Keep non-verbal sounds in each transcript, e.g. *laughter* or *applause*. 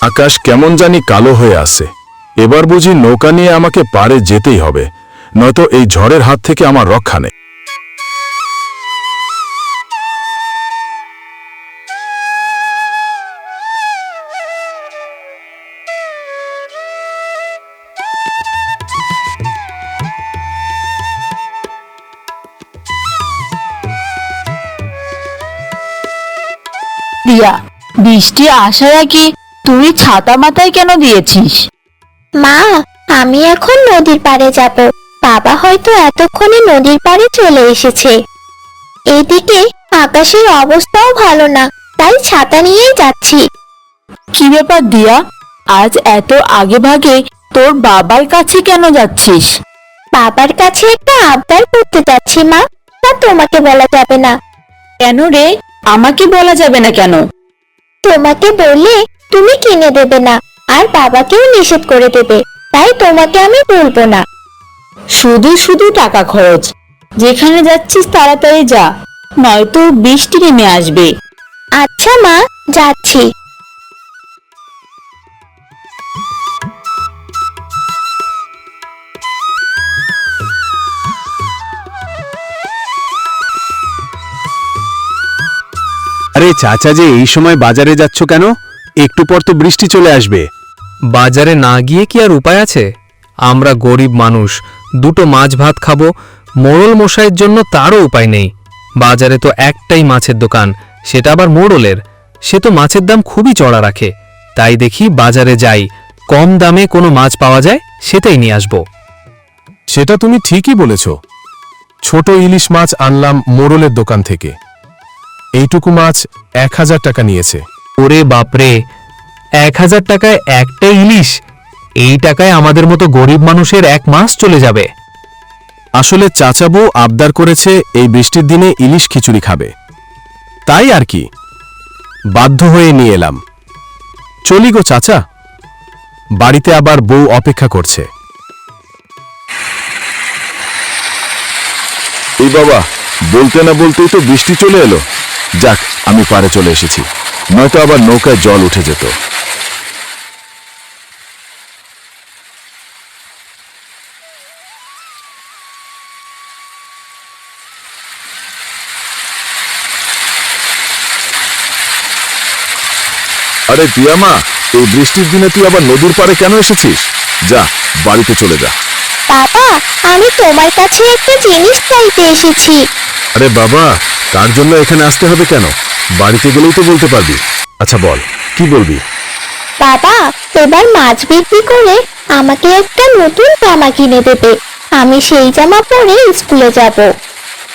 আকাশ কেমন জানি কালো হয়ে আসে এবার বুঝি নৌকা নিয়ে আমাকে পারে যেতেই হবে, নয়তো এই ঝড়ের হাত থেকে আমার রক্ষা নেই। বৃষ্টি আসার আগে তুই ছাতা মাথায় কেন দিয়েছিস? মা আমি এখন নদীর পাড়ে যাব। বাবা হয়তো এতক্ষণে নদীর পাড়ে চলে এসেছে। এদিকে আকাশের অবস্থাও ভালো না তাই ছাতা নিয়েই যাচ্ছি। কি ব্যাপার দিয়া? আজ এত আগে ভাগে তোর বাবার কাছে কেন যাচ্ছিস? বাবার কাছে একটা আবদার করতে যাচ্ছি মা। তা তোমাকে বলা যাবে না। কেন রে? আমাকে বলা যাবে না কেন? তোমাকে বললে তুমি কিনে দেবে না আর বাবাকেও নিষেধ করে দেবে তাই তোমাকে আমি বলব না। শুধু শুধু টাকা খরচ। যেখানে যাচ্ছিস তাড়াতাড়ি যা নয়তো বৃষ্টি নেমে আসবে। আচ্ছা মা যাচ্ছি। আরে চাচা যে এই সময় বাজারে যাচ্ছ কেন? একটু পর তো বৃষ্টি চলে আসবে। বাজারে না গিয়ে কি আর উপায় আছে? আমরা গরিব মানুষ, দুটো মাছ ভাত খাব, মোড়ল মশাইয়ের জন্য তারও উপায় নেই। বাজারে তো একটাই মাছের দোকান, সেটা আবার মোড়লের। সে তো মাছের দাম খুবই চড়া রাখে। তাই দেখি বাজারে যাই, কম দামে কোনো মাছ পাওয়া যায়, সেটাই নিয়ে আসব। সেটা তুমি ঠিকই বলেছ। ছোট ইলিশ মাছ আনলাম মোড়লের দোকান থেকে। এইটুকু মাছ এক হাজার টাকা নিয়েছে। ওরে বাপরে, এক হাজার টাকায় একটা ইলিশ, এই টাকায় আমাদের মতো গরিব মানুষের এক মাস চলে যাবে। আসলে চাচাবু আবদার করেছে এই বৃষ্টির দিনে ইলিশ খিচুড়ি খাবে। তাই আর কি? বাধ্য হয়ে নিয়ে এলাম। চলি গো চাচা। বাড়িতে আবার বউ অপেক্ষা করছে। এই বাবা, বলতে না বলতেই তো বৃষ্টি চলে এলো। যাক, আমি পারে চলে এসেছি। নয়তো আবার নৌকায় জল উঠে যেত। আরে পিয়ামা এই বৃষ্টির দিনে তুই আবার নদীর পাড়ে কেন এসেছিস? যা বাড়িতে চলে যা। বাবা আমি তোমার কাছে একটা জিনিস চাইতে এসেছি। আরে বাবা তার জন্য এখানে আসতে হবে কেন? বাড়িতে গেলেই তো বলতে পারবি। আচ্ছা বল কি বলবি? বাবা এবার মাছ বিক্রি করে আমাকে একটা নতুন জামা কিনে দেবে। আমি সেই জামা পরে স্কুলে যাব।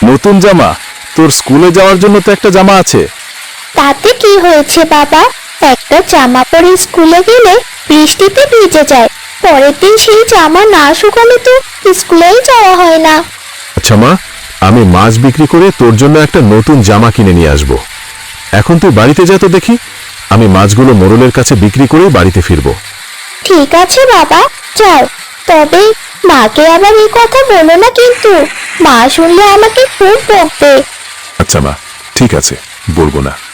নতুন জামা? তোর স্কুলে যাওয়ার জন্য তো একটা জামা আছে। তাতে কি হয়েছে বাবা? একটা জামা পরে স্কুলে গেলে বৃষ্টিতে ভিজে যায়। পরের দিন সেই জামা না শুকালে তো স্কুলেই যাওয়া হয় না। আচ্ছা মা আমি মাছ বিক্রি করে তোর জন্য একটা নতুন জামা কিনে নিয়ে আসব। এখন তুই বাড়িতে যা তো দেখি। আমি মাছগুলো মোরলের কাছে বিক্রি করেই বাড়িতে ফিরবো। ঠিক আছে বাবা যাও। তবে মাকে আবার এই কথা বলো না কিন্তু। মা শুনলে আমাকে খুব বকবে। আচ্ছা মা ঠিক আছে বলব না।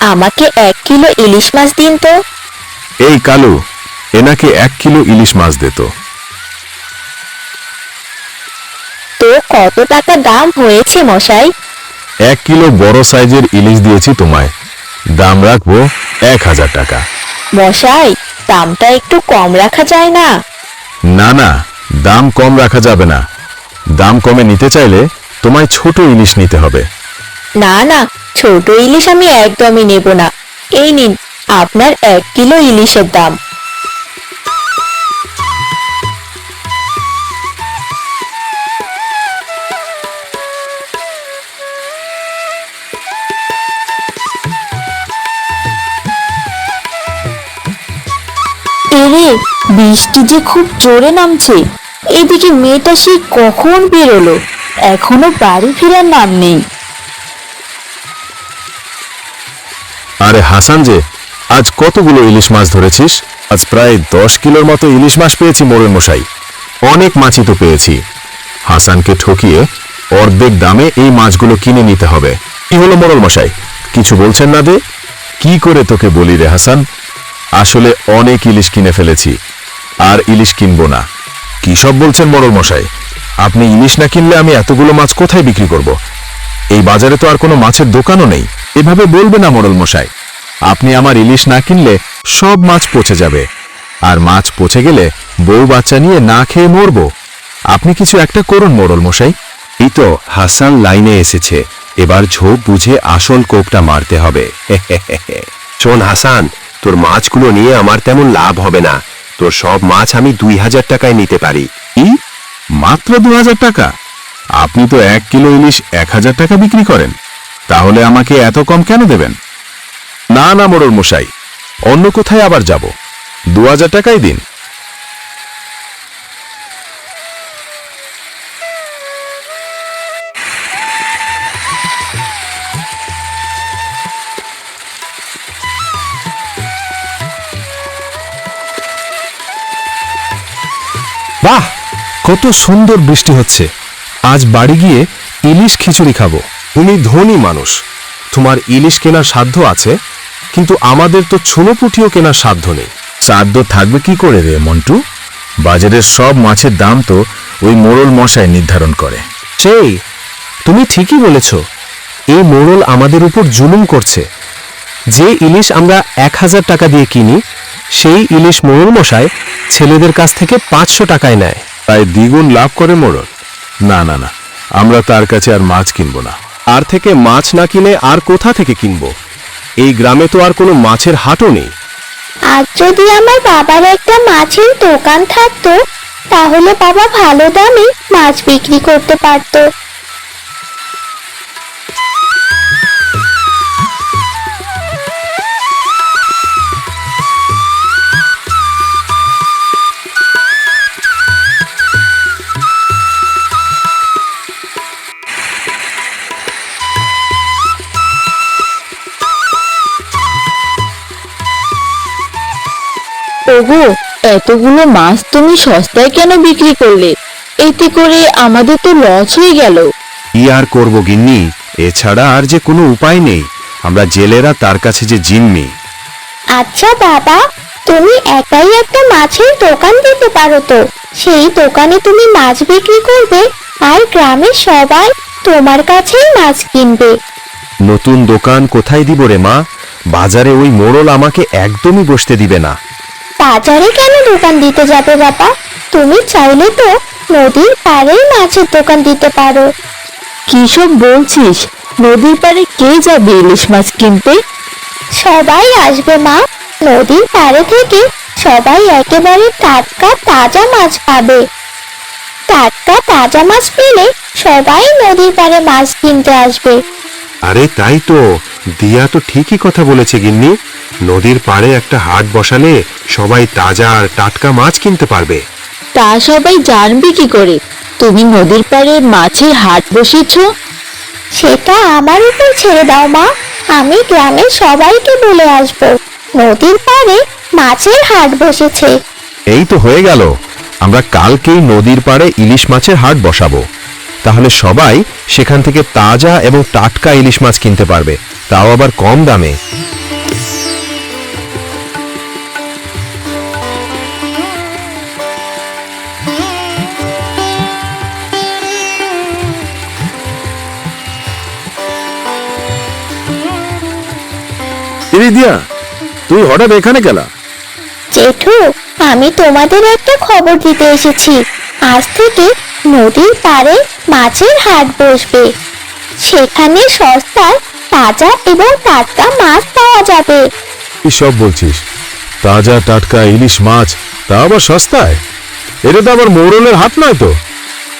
আমাকে এক কিলো ইলিশ মাছ দিন তো। এই কালু এনাকে এক কিলো ইলিশ মাছ দিত তো কত টাকা দাম হয়েছে মশাই? এক কিলো বড় সাইজের ইলিশ দিয়েছি তোমায়। দাম রাখব এক হাজার টাকা। মশাই দামটা একটু কম রাখা যায় না। না না দাম কম রাখা যাবে না। দাম কমে নিতে চাইলে তোমায় ছোট ইলিশ নিতে হবে। না না ছোট ইলিশ আমি একদমই নেব না। এই নিন, আপনার এক কিলো ইলিশের দাম। এরে, বৃষ্টি যে খুব জোরে নামছে। এদিকে মেয়েটা সে কখন বেরোলো? এখনও বাড়ি ফেরার নাম নেই। আরে হাসান যে, আজ কতগুলো ইলিশ মাছ ধরেছিস? আজ প্রায় দশ কিলোর মতো ইলিশ মাছ পেয়েছি মোড়ল মশাই। অনেক মাছই তো পেয়েছি। হাসানকে ঠকিয়ে অর্ধেক দামে এই মাছগুলো কিনে নিতে হবে। কি হলো মোড়ল মশাই? কিছু বলছেন না দে? কি করে তোকে বলি রে হাসান? আসলে অনেক ইলিশ কিনে ফেলেছি, আর ইলিশ কিনবো না। কি সব বলছেন মোড়ল মশাই? আপনি ইলিশ না কিনলে আমি এতগুলো মাছ কোথায় বিক্রি করব? এই বাজারে তো আর কোনো মাছের দোকানও নেই। এভাবে বলবে না মোড়ল মশাই। আপনি আমার ইলিশ না কিনলে সব মাছ পচে যাবে। আর মাছ পচে গেলে বউ বাচ্চা নিয়ে না খেয়ে মরবো। আপনি কিছু একটা করুন মোড়ল মশাই। এই তো হাসান লাইনে এসেছে। এবার ঝোপ বুঝে আসল কোপটা মারতে হবে। *laughs* শোন হাসান তোর মাছগুলো নিয়ে আমার তেমন লাভ হবে না। তোর সব মাছ আমি দুই হাজার টাকায় নিতে পারি। কি মাত্র দু হাজার টাকা? আপনি তো এক কিলো ইলিশ এক হাজার টাকা বিক্রি করেন। তাহলে আমাকে এত কম কেন দেবেন? না না, মোড়ল মশাই। অন্য কোথায় আবার যাব? দু হাজার টাকাই দিন। বাহ, কত সুন্দর বৃষ্টি হচ্ছে। আজ বাড়ি গিয়ে ইলিশ খিচুড়ি খাব। তুমি ধনী মানুষ। তোমার ইলিশ কেনার সাধ্য আছে? কিন্তু আমাদের তো ছুনোপুটিও কেনার সাধ্য নেই। সাধ্য থাকবে কি করে রে মন্টু? বাজারের সব মাছের দাম তো ওই মোড়ল মশাই নির্ধারণ করে। সেই তুমি ঠিকই বলেছ। এই মোড়ল আমাদের উপর জুলুম করছে। যে ইলিশ আমরা এক হাজার টাকা দিয়ে কিনি সেই ইলিশ মোড়ল মশাই ছেলেদের কাছ থেকে পাঁচশো টাকায় নেয়। তাই দ্বিগুণ লাভ করে মোড়ল। না না না আমরা তার কাছে আর মাছ কিনবো না। আর থেকে মাছ না কিনে আর কোথা থেকে কিনবো? এই গ্রামে তো আর কোনো মাছের হাটও নেই। আর যদি আমার বাবার একটা মাছের দোকান থাকতো, তাহলে বাবা ভালো দামে মাছ বিক্রি করতে পারতো। ওগো এতগুলো মাছ তুমি সস্তায় কেন বিক্রি করলে? এতে করে আমাদের তো লস হয়ে গেল। কি আর করব গিন্নি? এছাড়া আর যে কোনো উপায় নেই। আমরা জেলেরা তার কাছে যে জিম্মি। আচ্ছা বাবা তুমি একাই একটা মাছের দোকান দিতে পারো তো। সেই দোকানে তুমি মাছ বিক্রি করবে আর গ্রামের সবাই তোমার কাছেই মাছ কিনবে। নতুন দোকান কোথায় দিব রে মা? বাজারে ওই মোড়ল আমাকে একদমই বসতে দিবে না। বাজারে কেন দোকান দিতে যাবে বাবা? তুমি চাইলে তো নদীর পাড়েই মাছের দোকান দিতে পারো। কি সব বলছিস? নদীর পাড়ে কে যাবে ইলিশ মাছ কিনতে? সবাই আসবে মা। নদীর পাড়ে থেকে সবাই একেবারে টাটকা তাজা মাছ পাবে। টাটকা তাজা মাছ পেলে সবাই নদীর পাড়ে মাছ কিনতে আসবে। আরে তাই তো। দিয়া তো ঠিকই কথা বলেছে গিন্নি। নদীর পাড়ে একটা হাট বসালে সবাই তাজা আর টাটকা মাছ কিনতে পারবে। তা সবাই জানবে কি করে? তুমি নদীর পাড়ে মাছের হাট বসেছো? সেটা আমার উপর ছেড়ে দাও মা। আমি গ্রামের সবাইকে বলে আসব। নদীর পাড়ে মাছের হাট বসেছে। এই তো হয়ে গেল। আমরা কালকেই নদীর পাড়ে ইলিশ মাছের হাট বসাবো। তাহলে সবাই সেখান থেকে তাজা এবং টাটকা ইলিশ মাছ কিনতে পারবে। তাও আবার কম দামে। দিয়া তুই হঠাৎ এখানে গেলা? জেঠু আমি তোমাদের একটা খবর দিতে এসেছি। আজ থেকে নদীর পাড়ে মাছের হাট বসবে। সেখানে সস্তায় তাজা এবং টাটকা মাছ পাওয়া যাবে। কি সব বলছিস? তাজা টাটকা ইলিশ মাছ তা আবার সস্তায়? এটা তো আবার মোড়লের হাট নয় তো?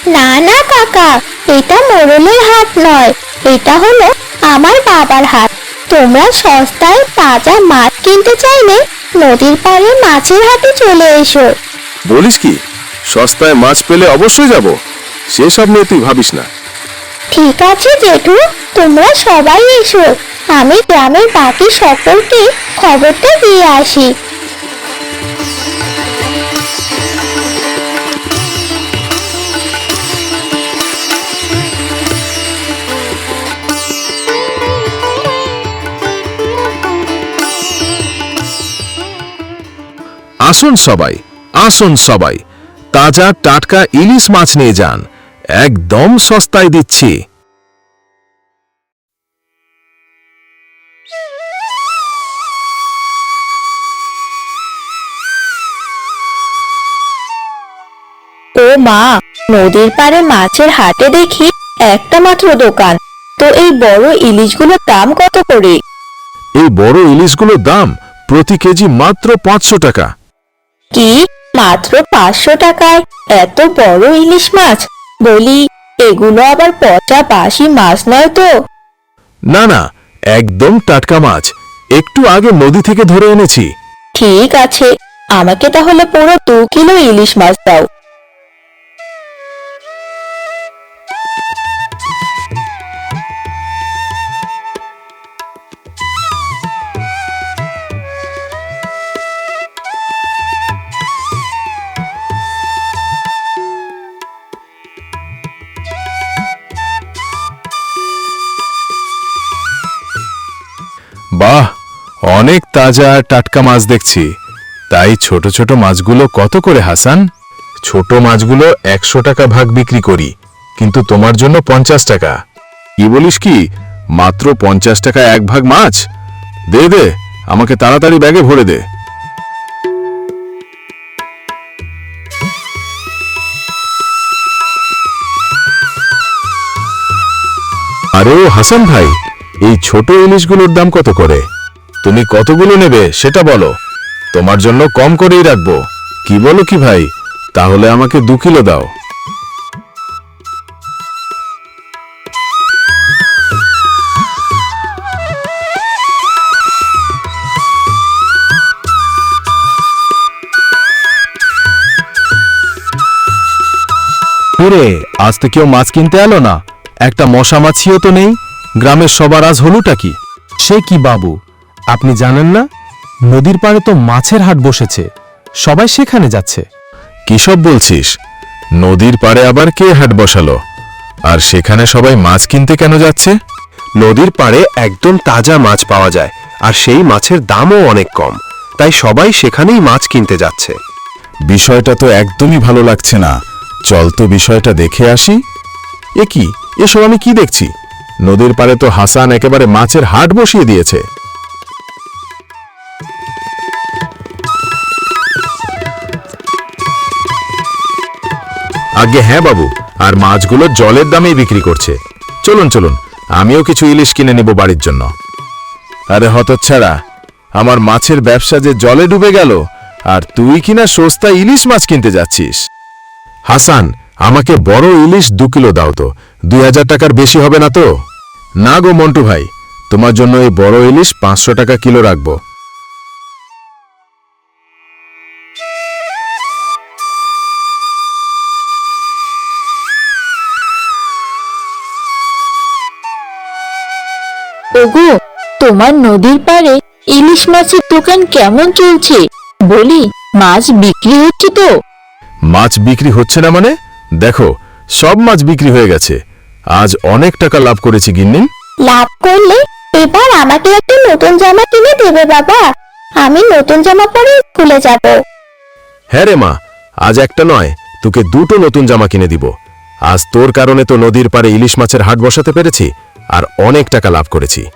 না না কাকা এটা মোড়লের হাট নয়। এটা হলো আমার বাবার হাট। তোমরা সস্তায় তাজা মাছ কিনতে চাইলে নদীর পাড়ে মাছের হাটে চলে এসো। বলিস কি? সস্তায় মাছ পেলে অবশ্যই যাব। সেসব নিয়ে তুই ভাবিস না। ঠিক আছে জেঠু তোমরা সবাই এসো। আমি গ্রামের বাকি সকলকে খবরটা দিয়ে আসি। আসুন সবাই আসুন সবাই। তাজা টাটকা ইলিশ মাছ নিয়ে যান। একদম সস্তায় দিচ্ছি। ও মা নদীর পাড়ে মাছের হাটে দেখি একটা মাত্র দোকান। তো এই বড় ইলিশগুলোর দাম কত করে? এই বড় ইলিশগুলোর দাম প্রতি কেজি মাত্র পাঁচশো টাকা। কি? মাত্র পাঁচশো টাকায়। এত বড় ইলিশ মাছ? বলি এগুলো আবার পচা বাসি মাছ নয় তো? না না একদম টাটকা মাছ। একটু আগে নদী থেকে ধরে এনেছি। ঠিক আছে আমাকে তাহলে পুরো দু কিলো ইলিশ মাছ দাও। বাহ, অনেক তাজা আর টাটকা মাছ দেখছি। তাই ছোট ছোট মাছগুলো কত করে, হাসান? ছোট মাছগুলো একশো টাকা ভাগ বিক্রি করি, কিন্তু তোমার জন্য পঞ্চাশ টাকা। কি বলিস কি? মাত্র পঞ্চাশ টাকা এক ভাগ মাছ? দে দে, আমাকে তাড়াতাড়ি ব্যাগে ভরে দে। আরে হাসান ভাই এই ছোট ইলিশগুলোর দাম কত করে? তুমি কতগুলো নেবে, সেটা বলো। তোমার জন্য কম করেই রাখব। কি বলো কি ভাই? তাহলে আমাকে দু কিলো দাও। আজ তো কেউ মাছ কিনতে এলো না? একটা মশা মাছিও তো নেই। গ্রামের সবার আজ হলুটা কি? সে কি বাবু? আপনি জানেন না? নদীর পাড়ে তো মাছের হাট বসেছে। সবাই সেখানে যাচ্ছে। কিসব বলছিস? নদীর পাড়ে আবার কে হাট বসালো? আর সেখানে সবাই মাছ কিনতে কেন যাচ্ছে? নদীর পাড়ে একদম তাজা মাছ পাওয়া যায় আর সেই মাছের দামও অনেক কম। তাই সবাই সেখানেই মাছ কিনতে যাচ্ছে। বিষয়টা তো একদমই ভালো লাগছে না। চল তো বিষয়টা দেখে আসি। এ কি? এসব আমি কি দেখছি? নদীর পাড়ে তো হাসান একেবারে মাছের হাট বসিয়ে দিয়েছে। আগে হ্যাঁ বাবু, আর মাছগুলো জলের দামেই বিক্রি করছে। চলুন চলুন, আমিও কিছু ইলিশ কিনে নেব বাড়ির জন্য। আরে, হতচ্ছাড়া, আমার মাছের ব্যবসা যে জলে ডুবে গেল, আর তুই কিনা সস্তা ইলিশ মাছ কিনতে যাচ্ছিস। হাসান, আমাকে বড় ইলিশ দু কিলো দাও তো, দুই হাজার টাকার বেশি হবে না তো? না গো মন্টু ভাই তোমার জন্য এই বড় ইলিশ পাঁচশো টাকা কিলো রাখব। ওগো তোমার নদীর পাড়ে ইলিশ মাছের দোকান কেমন চলছে? বলি মাছ বিক্রি হচ্ছে তো? মাছ বিক্রি হচ্ছে না মানে? দেখো সব মাছ বিক্রি হয়ে গেছে। আজ অনেক টাকা লাভ করেছি গিন্নি। লাভ করলে এবার আমাকে একটা নতুন জামা কিনে দেবে বাবা। আমি নতুন জামা পরে স্কুলে যাব। হ্যাঁ রে মা আজ একটা নয় তোকে দুটো নতুন জামা কিনে দিব। আজ তোর কারণে তো নদীর পারে ইলিশ মাছের হাট বসাতে পেরেছি আর অনেক টাকা লাভ করেছি।